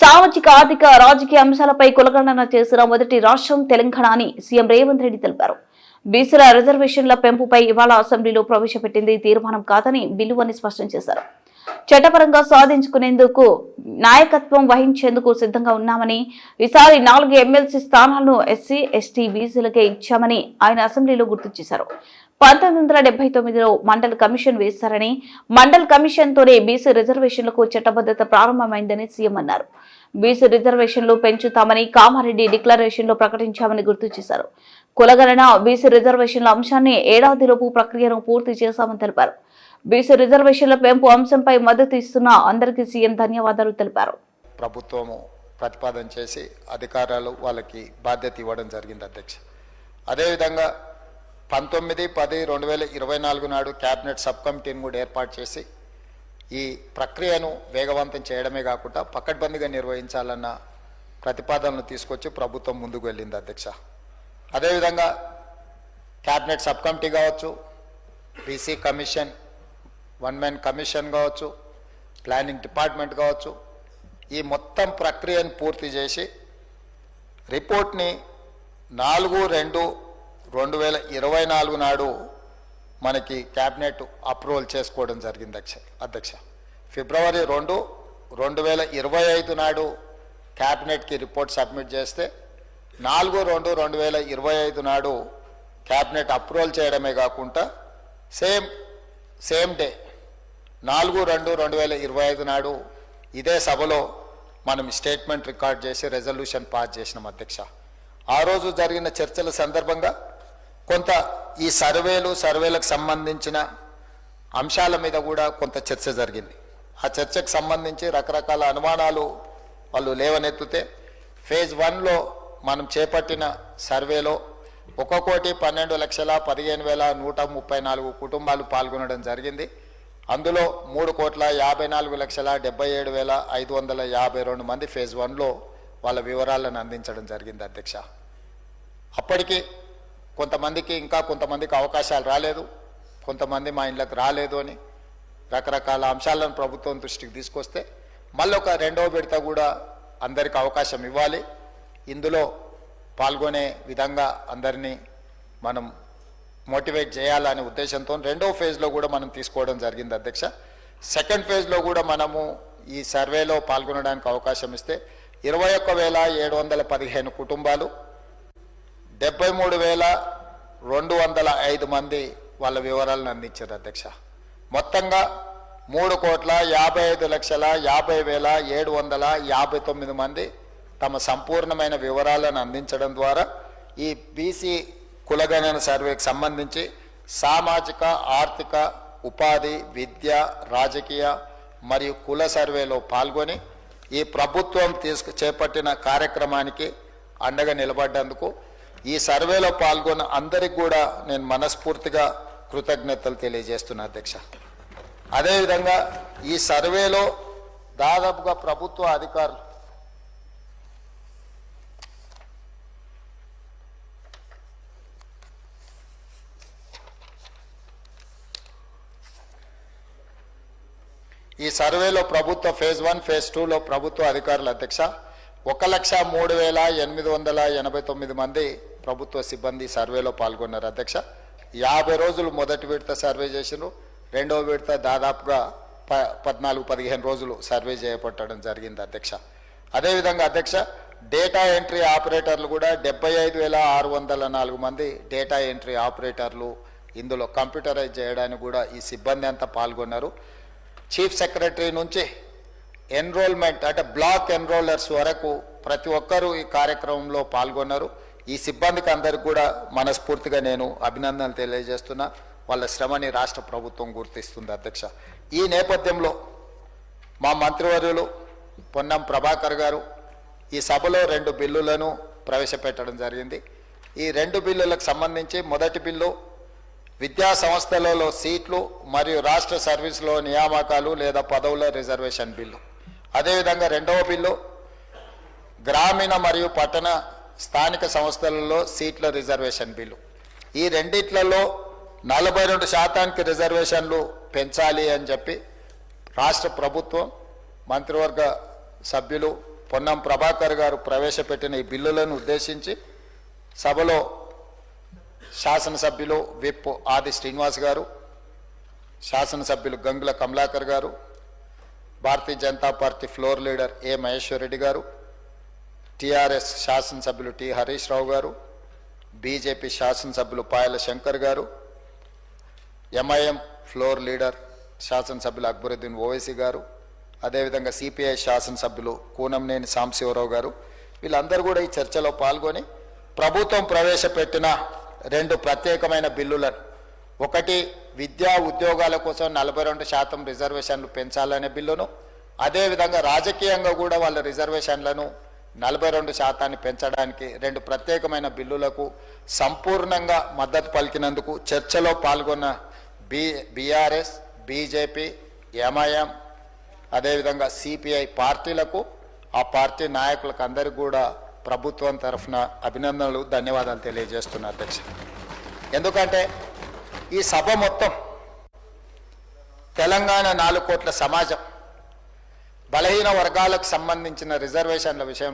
సామాజిక ఆర్థిక రాజకీయ అంశాలపై కులగణన చేసిన మొదటి రాష్ట్రం తెలంగాణ అని సీఎం రేవంత్ రెడ్డి తెలిపారు. బీసీల రిజర్వేషన్ల పెంపుపై ఇవాళ అసెంబ్లీలో ప్రవేశపెట్టింది తీర్మానం కాదని బిల్లు అని స్పష్టం చేశారు. చట్టపరంగా సాధించుకునేందుకు నాయకత్వం వహించేందుకు సిద్ధంగా ఉన్నామని ఈసారి నాలుగు ఎమ్మెల్సీ స్థానాలను ఎస్సీ ఎస్టీ బీసీలకే ఇచ్చామని ఆయన అసెంబ్లీలో గుర్తు చేశారు. పంతొమ్మిది వందల డెబ్బై తొమ్మిదిలో మండల్ కమిషన్ వేశారని మండల్ కమిషన్ తోనే బీసీ రిజర్వేషన్లకు చట్టబద్ధత ప్రారంభమైందని సీఎం అన్నారు. బీసీ రిజర్వేషన్లు పెంచుతామని కామారెడ్డి డిక్లరేషన్లో ప్రకటించామని గుర్తు చేశారు. కులగణన బీసీ రిజర్వేషన్ల అంశాన్ని ఏడాదిలోపు ప్రక్రియను పూర్తి చేశామని తెలిపారు. బీసీ రిజర్వేషన్ల పెంపు అంశంపై మద్దతు ఇస్తున్న అందరికీ సీఎం ధన్యవాదాలు తెలిపారు. ప్రభుత్వము ప్రతిపాదన చేసి అధికారాలు వాళ్ళకి బాధ్యత ఇవ్వడం జరిగింది అధ్యక్ష. అదేవిధంగా పంతొమ్మిది పది రెండు వేల ఇరవై నాలుగు నాడు క్యాబినెట్ సబ్ కమిటీని కూడా ఏర్పాటు చేసి ఈ ప్రక్రియను వేగవంతం చేయడమే కాకుండా పకడ్బందీగా నిర్వహించాలన్న ప్రతిపాదనలు తీసుకొచ్చి ప్రభుత్వం ముందుకు వెళ్ళింది అధ్యక్ష. అదేవిధంగా క్యాబినెట్ సబ్ కమిటీ కావచ్చు BC commission one man commission కావచ్చు ప్లానింగ్ డిపార్ట్మెంట్ కావచ్చు ఈ మొత్తం ప్రక్రియను పూర్తి చేసి రిపోర్ట్ని నాలుగు రెండు రెండు వేల ఇరవై నాలుగు నాడు మనకి క్యాబినెట్ అప్రూవల్ చేసుకోవడం జరిగింది అక్ష అధ్యక్ష. ఫిబ్రవరి రెండు రెండు వేల ఇరవై ఐదు నాడు క్యాబినెట్కి రిపోర్ట్ సబ్మిట్ చేస్తే నాలుగు రెండు రెండు వేల ఇరవై ఐదు నాడు క్యాబినెట్ అప్రూవల్ చేయడమే కాకుండా సేమ్ సేమ్ డే నాలుగు రెండు రెండు వేల ఇరవై ఐదు నాడు ఇదే సభలో మనం స్టేట్మెంట్ రికార్డ్ చేసి రెజల్యూషన్ పాస్ చేసినాం అధ్యక్ష. ఆ రోజు జరిగిన చర్చల సందర్భంగా కొంత ఈ సర్వేలు సర్వేలకు సంబంధించిన అంశాల మీద కూడా కొంత చర్చ జరిగింది. ఆ చర్చకు సంబంధించి రకరకాల అనుమానాలు వాళ్ళు లేవనెత్తితే ఫేజ్ వన్లో మనం చేపట్టిన సర్వేలో ఒక కోటి పన్నెండు లక్షల పదిహేను వేల నూట ముప్పై నాలుగు కుటుంబాలు పాల్గొనడం జరిగింది. అందులో మూడు కోట్ల యాభై నాలుగు లక్షల డెబ్బై ఏడు వేల ఐదు వందల యాభై రెండు మంది ఫేజ్ వన్లో వాళ్ళ వివరాలను అందించడం జరిగింది అధ్యక్ష. అప్పటికి కొంతమందికి ఇంకా కొంతమందికి అవకాశాలు రాలేదు కొంతమంది మా ఇళ్ళకి రాలేదు అని రకరకాల అంశాలను ప్రభుత్వం దృష్టికి తీసుకొస్తే మళ్ళీ ఒక రెండవ విడత కూడా అందరికి అవకాశం ఇవ్వాలి. ఇందులో పాల్గొనే విధంగా అందరినీ మనం మోటివేట్ చేయాలనే ఉద్దేశంతో రెండవ ఫేజ్లో కూడా మనం తీసుకోవడం జరిగింది అధ్యక్ష. సెకండ్ ఫేజ్లో కూడా మనము ఈ సర్వేలో పాల్గొనడానికి అవకాశం ఇస్తే ఇరవై ఒక్క వేల ఏడు వందల పదిహేను కుటుంబాలు డెబ్బై మూడు వేల రెండు వందల ఐదు మంది వాళ్ళ వివరాలను అందించారు అధ్యక్ష. మొత్తంగా మూడు కోట్ల యాభై ఐదు లక్షల యాభై వేల ఏడు వందల యాభై తొమ్మిది మంది తమ సంపూర్ణమైన వివరాలను అందించడం ద్వారా ఈ బీసీ కులగణన సర్వేకి సంబంధించి సామాజిక ఆర్థిక ఉపాధి విద్య రాజకీయ మరియు కుల సర్వేలో పాల్గొని ఈ ప్రభుత్వం తీసుకు చేపట్టిన కార్యక్రమానికి అండగా నిలబడ్డందుకు ఈ సర్వేలో పాల్గొన్న అందరికి కూడా నేను మనస్ఫూర్తిగా కృతజ్ఞతలు తెలియజేస్తున్నా అధ్యక్ష. అదేవిధంగా ఈ సర్వేలో దాదాపుగా ప్రభుత్వ అధికారులు ఈ సర్వేలో ప్రభుత్వ ఫేజ్ వన్ ఫేజ్ టూలో ప్రభుత్వ అధికారుల అధ్యక్ష. ఒక లక్ష మూడు వేల ఎనిమిది వందల ఎనభై తొమ్మిది మంది ప్రభుత్వ సిబ్బంది సర్వేలో పాల్గొన్నారు. అధ్యక్ష యాభై రోజులు మొదటి విడత సర్వే చేసినారు రెండవ విడత దాదాపుగా ప పద్నాలుగు పదిహేను రోజులు సర్వే చేయబట్టడం జరిగింది అధ్యక్ష. అదేవిధంగా అధ్యక్ష డేటా ఎంట్రీ ఆపరేటర్లు కూడా డెబ్బై ఐదు వేల ఆరు వందల నాలుగు మంది డేటా ఎంట్రీ ఆపరేటర్లు ఇందులో కంప్యూటరైజ్ చేయడానికి కూడా ఈ సిబ్బంది అంతా పాల్గొన్నారు. చీఫ్ సెక్రటరీ నుంచి ఎన్రోల్మెంట్ అంటే బ్లాక్ ఎన్రోలర్స్ వరకు ప్రతి ఒక్కరూ ఈ కార్యక్రమంలో పాల్గొన్నారు. ఈ సిబ్బందికి అందరికి కూడా మనస్ఫూర్తిగా నేను అభినందనలు తెలియజేస్తున్నా. వాళ్ళ శ్రమని రాష్ట్ర ప్రభుత్వం గుర్తిస్తుంది అధ్యక్ష. ఈ నేపథ్యంలో మా మంత్రివర్యులు పొన్నం ప్రభాకర్ గారు ఈ సభలో రెండు బిల్లులను ప్రవేశపెట్టడం జరిగింది. ఈ రెండు బిల్లులకు సంబంధించి మొదటి బిల్లు విద్యా సంస్థలలో సీట్లు మరియు రాష్ట్ర సర్వీసులో నియామకాలు లేదా పదవుల రిజర్వేషన్ బిల్లు. అదేవిధంగా రెండవ బిల్లు గ్రామీణ మరియు పట్టణ స్థానిక సంస్థలలో సీట్ల రిజర్వేషన్ బిల్లు. ఈ రెండిట్లలో నలభై రెండు శాతానికి రిజర్వేషన్లు పెంచాలి అని చెప్పి రాష్ట్ర ప్రభుత్వం మంత్రివర్గ సభ్యులు పొన్నం ప్రభాకర్ గారు ప్రవేశపెట్టిన ఈ బిల్లులను ఉద్దేశించి సభలో శాసనసభ్యులు విప్ ఆది శ్రీనివాస్ గారు శాసనసభ్యులు గంగుల కమలాకర్ గారు Bharatiya Janata Party floor leader A Maheshwar Reddy గారు టిఆర్ఎస్ శాసనసభ్యులు టి హరీష్ రావు గారు బీజేపీ శాసనసభ్యులు పాయల శంకర్ గారు ఎంఐఎం ఫ్లోర్ లీడర్ శాసనసభ్యులు అక్బరుద్దీన్ ఓవైసీ గారు అదేవిధంగా సిపిఐ శాసనసభ్యులు కూనంనేని సాంబశివరావు గారు. వీళ్ళందరూ కూడా ఈ చర్చలో పాల్గొని ప్రభుత్వం ప్రవేశపెట్టిన రెండు ప్రత్యేకమైన బిల్లులను ఒకటి విద్యా ఉద్యోగాల కోసం నలభై రెండు శాతం రిజర్వేషన్లు పెంచాలనే బిల్లును అదేవిధంగా రాజకీయంగా కూడా వాళ్ళ రిజర్వేషన్లను నలభై రెండు శాతాన్ని పెంచడానికి రెండు ప్రత్యేకమైన బిల్లులకు సంపూర్ణంగా మద్దతు పలికినందుకు చర్చలో పాల్గొన్న బి బీఆర్ఎస్ బీజేపీ ఎంఐఎం అదేవిధంగా సిపిఐ పార్టీలకు ఆ పార్టీ నాయకులకు అందరికీ కూడా ప్రభుత్వం తరఫున అభినందనలు ధన్యవాదాలు తెలియజేస్తున్నా అధ్యక్ష. ఎందుకంటే ఈ సభ మొత్తం తెలంగాణ నాలుగు కోట్ల సమాజం బలహీన వర్గాలకు సంబంధించిన రిజర్వేషన్ల విషయం